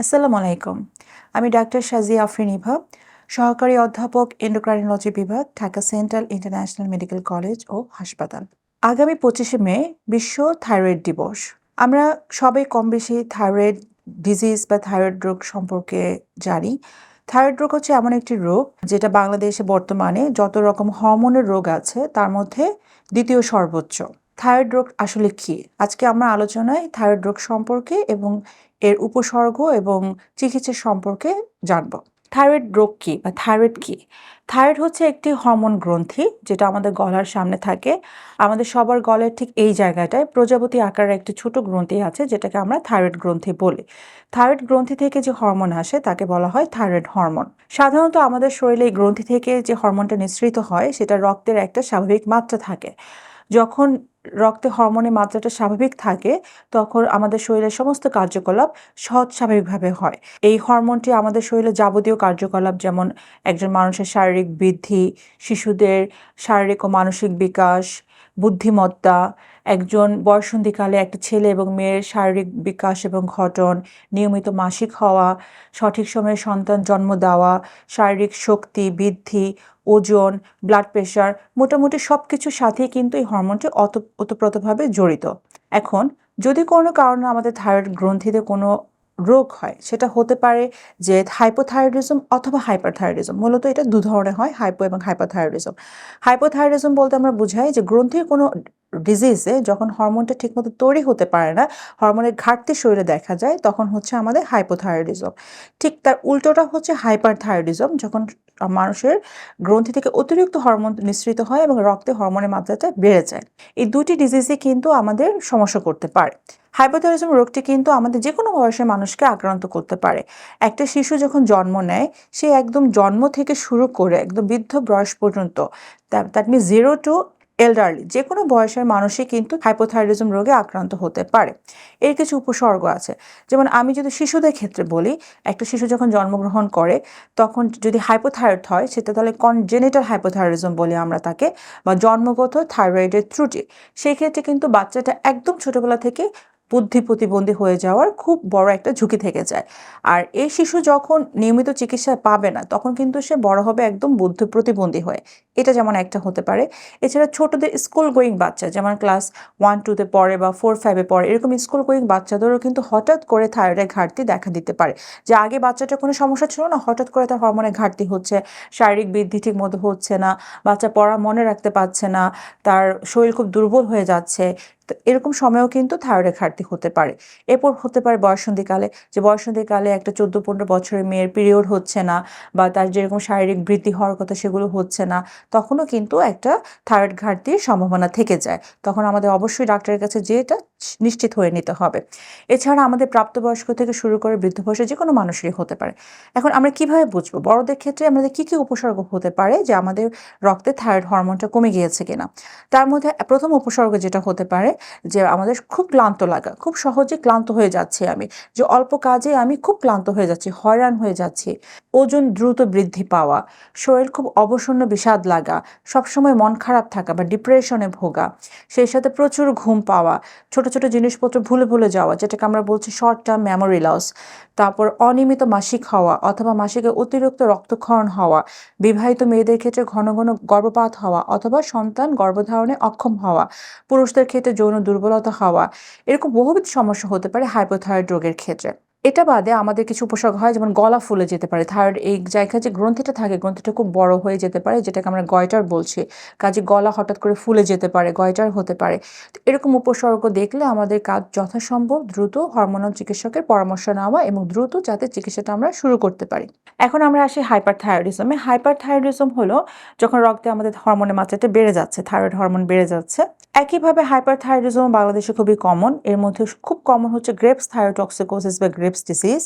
আসসালামু আলাইকুম। আমি ডাক্তার সাজিয়া আফরিন ইভা, সহকারী অধ্যাপক এন্ডোক্রাইনোলজি বিভাগ, Dhaka central international medical college ও হাসপাতাল। আগামী পঁচিশে মে বিশ্ব থাইরয়েড দিবস। আমরা সবাই কম বেশি থাইরয়েড ডিজিজ বা থাইরয়েড রোগ সম্পর্কে জানি। থাইরয়েড রোগ হচ্ছে এমন একটি রোগ যেটা বাংলাদেশে বর্তমানে যত রকম হরমোনের রোগ আছে তার মধ্যে দ্বিতীয় সর্বোচ্চ। থাইরয়েড রোগ আসলে কি? আজকে আমরা আলোচনায় থাইরয়েড রোগ সম্পর্কে এবং এর উপসর্গ এবং চিকিৎসা সম্পর্কে জানব। থাইরয়েড রোগ কি বা থাইরয়েড কি? থাইরয়েড হচ্ছে একটি হরমোন গ্রন্থি যেটা আমাদের গলার সামনে থাকে। আমাদের সবার গলের ঠিক এই জায়গাটায় প্রজাপতি আকারের একটি ছোট গ্রন্থি আছে যেটাকে আমরা থাইরয়েড গ্রন্থি বলি। থাইরয়েড গ্রন্থি থেকে যে হরমোন আসে তাকে বলা হয় থাইরয়েড হরমোন। সাধারণত আমাদের শরীরে এই গ্রন্থি থেকে যে হরমোনটা নিঃসৃত হয় সেটা রক্তের একটা স্বাভাবিক মাত্রা থাকে। যখন রক্তে হরমোনের মাত্রাটা স্বাভাবিক থাকে, তখন আমাদের শরীরের সমস্ত কার্যকলাপ সৎ স্বাভাবিকভাবে হয়। এই হরমোনটি আমাদের শরীরে যাবতীয় কার্যকলাপ যেমন একজন মানুষের শারীরিক বৃদ্ধি, শিশুদের শারীরিক ও মানসিক বিকাশ, বুদ্ধিমত্তা একজন বয়সন্ধিকালে একটা ছেলে এবং মেয়ের শারীরিক বিকাশ এবং ঘটন, নিয়মিত মাসিক হওয়া, সঠিক সময়ে সন্তান জন্ম দেওয়া, শারীরিক শক্তি বৃদ্ধি, ওজন ব্লাড প্রেশার মোটামুটি সব কিছুর সাথেই কিন্তু এই হরমোনটি অত, ওতপ্রোতভাবে জড়িত। এখন যদি কোনো কারণে আমাদের থাইরয়েড গ্রন্থিতে কোনো রোগ হয়, সেটা হতে পারে যে হাইপোথাইরয়েডিজম অথবা হাইপারথাইরয়েডিজম মূলত এটা দু ধরনের হয় হাইপো এবং হাইপোথাইরয়েডিজম হাইপোথাইরয়েডিজম বলতে আমরা বুঝাই যে গ্রন্থির কোনো ডিজিজে যখন হরমোনটা ঠিকমতো তৈরি হতে পারে না হরমোনের ঘাটতি শরীরে দেখা যায়, তখন হচ্ছে আমাদের হাইপোথাইরয়েডিজম ঠিক তার উল্টোটা হচ্ছে হাইপারথাইরয়েডিজম যখন মানুষের গ্রন্থি থেকে অতিরিক্ত হরমোন নিঃসৃত হয় এবং রক্তে হরমোনের মাত্রাটা বেড়ে যায়। এই দুটি ডিজিজই কিন্তু আমাদের সমস্যা করতে পারে। হাইপোথাইরয়েডিজম রোগটি কিন্তু আমাদের যে কোনো বয়সের মানুষকে আক্রান্ত করতে পারে। একটা শিশু যখন জন্ম নেয়, সে একদম জন্ম থেকে শুরু করে একদম বৃদ্ধ বয়স পর্যন্ত that mean zero to elderly যে কোনো বয়সের মানুষই কিন্তু হাইপোথাইরয়েডিজম রোগে আক্রান্ত হতে পারে। এর কিছু উপসর্গ আছে। যেমন আমি যদি শিশুদের ক্ষেত্রে বলি, একটা শিশু যখন জন্মগ্রহণ করে, তখন যদি হাইপোথাইরয়েড হয়, সেটা তাহলে কনজেনিটাল হাইপোথাইরয়েডিজম বলি আমরা তাকে, বা জন্মগত থাইরয়েডের ত্রুটি। সেই ক্ষেত্রে কিন্তু বাচ্চাটা একদম ছোটোবেলা থেকে বুদ্ধি প্রতিবন্ধী হয়ে যাওয়ার খুব বড় একটা ঝুঁকি থেকে যায়। আর এই শিশু যখন নিয়মিত চিকিৎসা পাবে না, তখন কিন্তু সে বড় হবে একদম বুদ্ধি প্রতিবন্ধী হয়ে। এটা যেমন একটা হতে পারে। এছাড়া ছোটদের স্কুল গোয়িং বাচ্চা, যেমন ক্লাস ওয়ান টুতে পড়ে বা ফোর ফাইভে পড়ে, এরকম স্কুল গোয়িং বাচ্চাদেরও কিন্তু হঠাৎ করে থাইরয়েডের ঘাটতি দেখা দিতে পারে। যে আগে বাচ্চাটার কোনো সমস্যা ছিল না, হঠাৎ করে তার হরমোনের ঘাটতি হচ্ছে, শারীরিক বৃদ্ধি ঠিক মতো হচ্ছে না, বাচ্চা পড়া মনে রাখতে পারছে না, তার শরীর খুব দুর্বল হয়ে যাচ্ছে তো এরকম সময়ও কিন্তু থাইরয়েডের ঘাটতি হতে পারে। এরপর হতে পারে বয়সন্ধিকালে, যে বয়সন্ধিকালে একটা চোদ্দ পনেরো বছরের মেয়ের পিরিয়ড হচ্ছে না বা তার যেরকম শারীরিক বৃদ্ধি হওয়ার কথা সেগুলো হচ্ছে না, তখনও কিন্তু একটা থাইরয়েড ঘাটতির সম্ভাবনা থেকে যায়। তখন আমাদের অবশ্যই ডাক্তারের কাছে যে এটা নিশ্চিত হয়ে নিতে হবে। এছাড়া আমাদের প্রাপ্তবয়স্ক থেকে শুরু করে বৃদ্ধ বয়সে যে কোনো মানুষেরই হতে পারে। এখন আমরা কীভাবে বুঝব? বড়দের ক্ষেত্রে আমাদের কি কি উপসর্গ হতে পারে যে আমাদের রক্তে থাইরয়েড হরমোনটা কমে গিয়েছে কিনা? তার মধ্যে প্রথম উপসর্গ যেটা হতে পারে যে আমাদের খুব ক্লান্ত লাগা, খুব সহজে ক্লান্ত হয়ে যাচ্ছে আমি, যে অল্প কাজে আমি খুব ক্লান্ত হয়ে যাচ্ছি, হয়রান হয়ে যাচ্ছি, ওজন দ্রুত বৃদ্ধি পাওয়া, শরীর খুব অবসন্ন, বিষাদ লাগা, সবসময় মন খারাপ থাকা বা ডিপ্রেশনে ভোগা, সেই সাথে প্রচুর ঘুম পাওয়া, ছোট ছোট জিনিসপত্র ভুলে ভুলে যাওয়া, যেটাকে আমরা বলছি শর্ট টার্ম মেমোরি লস তারপর অনিয়মিত মাসিক হওয়া অথবা মাসিকে অতিরিক্ত রক্তক্ষরণ হওয়া, বিবাহিত মেয়েদের ক্ষেত্রে ঘন ঘন গর্ভপাত হওয়া অথবা সন্তান গর্ভধারণে অক্ষম হওয়া, পুরুষদের ক্ষেত্রে যৌন দুর্বলতা হওয়া, এরকম বহুবিধ সমস্যা হতে পারে হাইপোথাইরয়েড রোগের ক্ষেত্রে। এটা বাদে আমাদের কিছু উপসর্গ হয়, যেমন গলা ফুলে যেতে পারে। থাইরয়েড এই জায়গায় যে গ্রন্থিটা থাকে, গ্রন্থিটা খুব বড় হয়ে যেতে পারে, যেটাকে আমরা গয়টার বলছি। কাজে গলা হঠাৎ করে ফুলে যেতে পারে গয়টার হতে পারে। এরকম উপসর্গ দেখলে আমাদের কাজ যথাসম্ভব দ্রুত হরমোনাল চিকিৎসকের পরামর্শ নেওয়া এবং দ্রুত যাতে চিকিৎসাটা আমরা শুরু করতে পারি। এখন আমরা আসি হাইপার থাইরয়েডিজমে হাইপার থাইরয়েডিজম হলো যখন রক্তে আমাদের হরমোনের মাত্রাটা বেড়ে যাচ্ছে থাইরয়েড হরমোন বেড়ে যাচ্ছে। একইভাবে হাইপার থাইরয়েডিজম বাংলাদেশে খুবই কমন এর মধ্যে খুব কমন হচ্ছে গ্রেপস থাইরোটক্সিকোসিস বা গ্রেপস ডিসিজ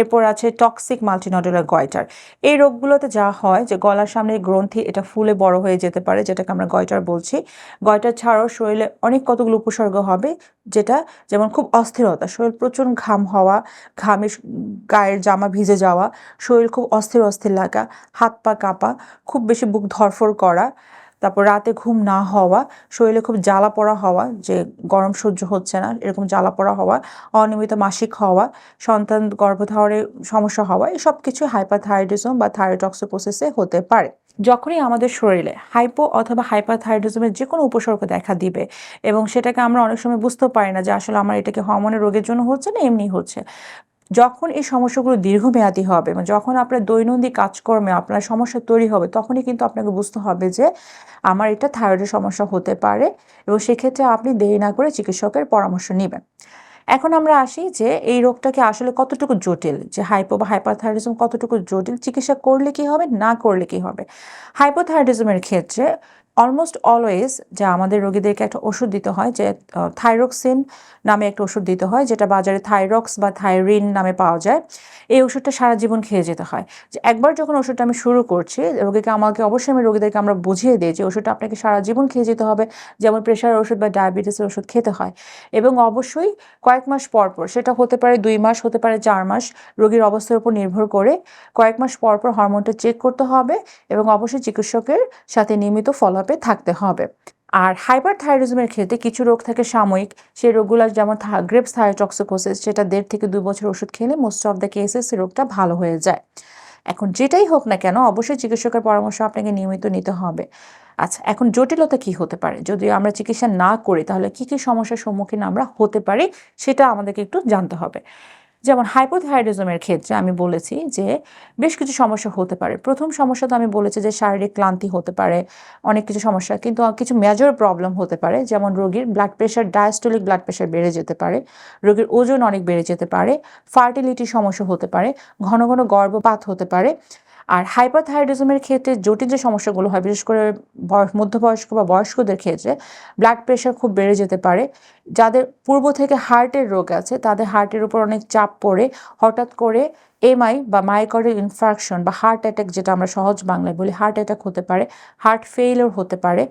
এরপর আছে টক্সিক মাল্টিনডুলার গয়টার এই রোগগুলোতে যা হয় যে গলার সামনে গ্রন্থি এটা ফুলে বড় হয়ে যেতে পারে, যেটাকে আমরা গয়টার বলছি। গয়টার ছাড়াও শরীরে অনেক কতগুলো উপসর্গ হবে, যেটা যেমন খুব অস্থিরতা, শরীর প্রচুর ঘাম হওয়া, ঘামে গায়ের জামা ভিজে যাওয়া, শরীর খুব অস্থির অস্থির লাগা, হাত পা কাঁপা, খুব বেশি বুক ধরফর করা তারপর রাতে ঘুম না হওয়া, শরীরে খুব জ্বালা পড়া হওয়া, যে গরম সহ্য হচ্ছে না, এরকম জ্বালা পড়া হওয়া, অনিয়মিত মাসিক হওয়া, সন্তান গর্ভধারণের সমস্যা হওয়া এসব কিছু হাইপারথাইরয়েডিজম বা থাইরয়েডক্সোপোসিসে হতে পারে। যখনই আমাদের শরীরে হাইপো অথবা হাইপারথাইরয়েডিজমের যে কোনো উপসর্গ দেখা দিবে এবং সেটাকে আমরা অনেক সময় বুঝতেও পারি না যে আসলে আমার এটাকে হরমোনের রোগের জন্য হচ্ছে না, এমনি হচ্ছে। যখন এই সমস্যাগুলো দীর্ঘমেয়াদী হবে এবং যখন আপনার দৈনন্দিন কাজকর্মে আপনার সমস্যা তৈরি হবে, তখনই কিন্তু আপনাকে বুঝতে হবে যে আমার এটা থাইরয়েডের সমস্যা হতে পারে এবং সেক্ষেত্রে আপনি দেরি না করে চিকিৎসকের পরামর্শ নেবেন। এখন আমরা আসি যে এই রোগটাকে আসলে কতটুকু জটিল, যে হাইপো বা হাইপারথাইরয়েডিজম কতটুকু জটিল, চিকিৎসা করলে কি হবে, না করলে কি হবে? হাইপোথাইরয়েডিজমের ক্ষেত্রে অলমোস্ট অলওয়েজ যে আমাদের রোগীদেরকে একটা ওষুধ দিতে হয় যে থাইরক্সিন নামে একটা ওষুধ দিতে হয় যেটা বাজারে থাইরক্স বা থাইরিন নামে পাওয়া যায়। এই ওষুধটা সারা জীবন খেয়ে যেতে হয়। যে একবার যখন ওষুধটা আমি শুরু করছি, রোগীকে আমাকে অবশ্যই আমি রোগীদেরকে আমরা বুঝিয়ে দিই যে ওষুধটা আপনাকে সারা জীবন খেয়ে যেতে হবে। যেমন প্রেশার ওষুধ বা ডায়াবেটিসের ওষুধ খেতে হয়। এবং অবশ্যই কয়েক মাস পর পর, সেটা হতে পারে দুই মাস, হতে পারে চার মাস, রোগীর অবস্থার উপর নির্ভর করে কয়েক মাস পর পর হরমোনটা চেক করতে হবে এবং অবশ্যই চিকিৎসকের সাথে নিয়মিত ফলো আপে থাকতে হবে। আর হাইপার থাইরয়েডিজমের ক্ষেত্রে কিছু রোগ থাকে সাময়িক। সেই রোগগুলো যেমন গ্রেপস থাইরোটক্সিকোসিস সেটা দেড় থেকে দুই বছর ওষুধ খেলে মোস্ট অফ দ্য কেসেস রোগটা ভালো হয়ে যায়। এখন যেটাই হোক না কেন, অবশ্যই চিকিৎসকের পরামর্শ আপনাকে নিয়মিত নিতে হবে। আচ্ছা এখন জটিলতা কি হতে পারে? যদি আমরা চিকিৎসা না করি, তাহলে কি কি সমস্যার সম্মুখীন আমরা হতে পারি, সেটা আমাদেরকে একটু জানতে হবে। যেমন হাইপোথাইরিজমের ক্ষেত্রে আমি বলেছি যে বেশ কিছু সমস্যা হতে পারে। প্রথম সমস্যা তো আমি বলেছি যে শারীরিক ক্লান্তি হতে পারে, অনেক কিছু সমস্যা। কিন্তু কিছু মেজর প্রবলেম হতে পারে, যেমন রোগীর blood pressure diastolic blood pressure বেড়ে যেতে পারে, রোগীর ওজন অনেক বেড়ে যেতে পারে ফার্টিলিটির সমস্যা হতে পারে, ঘন ঘন গর্ভপাত হতে পারে। আর হাইপারথাইরয়েডিজমের ক্ষেত্রে জটিল যে সমস্যাগুলো হয়, বিশেষ করে বয়স মধ্যবয়স্ক বা বয়স্কদের ক্ষেত্রে ব্লাড প্রেশার খুব বেড়ে যেতে পারে। যাদের পূর্ব থেকে হার্টের রোগ আছে, তাদের হার্টের উপর অনেক চাপ পড়ে। হঠাৎ করে এমআই বা মাইকর্ডিয়াল ইনফ্রাকশন বা হার্ট অ্যাটাক যেটা আমরা সহজ বাংলায় বলি হার্ট অ্যাটাক হতে পারে হার্ট ফেইলিওর হতে পারে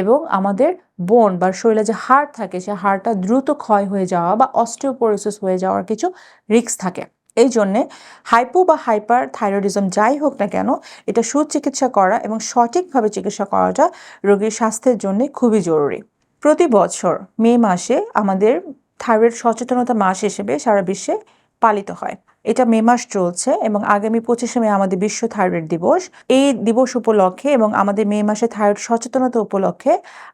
এবং আমাদের বোন বা শরীরে যে হার্ট থাকে, সে হাড়টা দ্রুত ক্ষয় হয়ে যাওয়া বা অস্টিওপোরোসিস হয়ে যাওয়ার কিছু রিস্ক থাকে। এই জন্যে হাইপো বা হাইপার থাইরয়েডিজম যাই হোক না কেন এটা সুচিকিৎসা করা এবং সঠিকভাবে চিকিৎসা করাটা রোগীর স্বাস্থ্যের জন্য খুবই জরুরি। প্রতি বছর মে মাসে আমাদের থাইরয়েড সচেতনতা মাস হিসেবে সারা বিশ্বে পালিত হয়। এটা মে মাস চলছে এবং আগামী পঁচিশে মে আমাদের বিশ্ব থাইরয়েড দিবস। এই দিবস উপলক্ষে এবং আমাদের মে মাসে থাইরয়েড সচেতনতা উপলক্ষে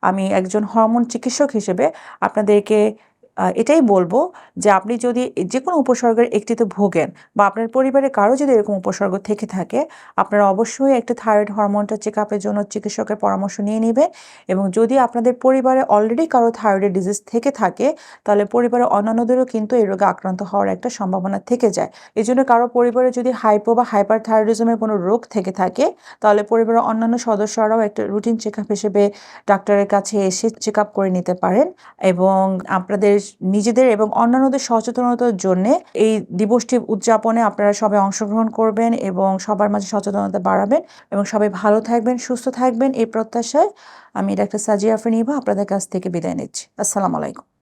আমি একজন হরমোন চিকিৎসক হিসেবে আপনাদেরকে এটাই বলব যে আপনি যদি যে কোনো উপসর্গের একটিতে ভোগেন বা আপনার পরিবারে কারও যদি এরকম উপসর্গ থেকে থাকে, আপনারা অবশ্যই একটা থাইরয়েড হরমোনটা চেক আপের জন্য চিকিৎসকের পরামর্শ নিয়ে নেবেন এবং যদি আপনাদের পরিবারে অলরেডি কারও থাইরয়েড ডিজিজ থেকে থাকে, তাহলে পরিবারের অন্যান্যদেরও কিন্তু এই রোগে আক্রান্ত হওয়ার একটা সম্ভাবনা থেকে যায়। এই জন্য কারও পরিবারে যদি হাইপো বা হাইপার থাইরয়েডিজমের কোনো রোগ থেকে থাকে, তাহলে পরিবারের অন্যান্য সদস্যরাও একটা রুটিন চেক আপ হিসেবে ডাক্তারের কাছে এসে চেক আপ করে নিতে পারেন এবং আপনাদের নিজেদের এবং অন্যান্যদের সচেতনতার জন্য এই দিবসটি উদযাপনে আপনারা সবাই অংশগ্রহণ করবেন এবং সবার মাঝে সচেতনতা বাড়াবেন এবং সবাই ভালো থাকবেন, সুস্থ থাকবেন এই প্রত্যাশায় আমি ডাক্তার সাজিয়া ফেনিবা আপনাদের কাছ থেকে বিদায় নিচ্ছি। আসসালামু আলাইকুম।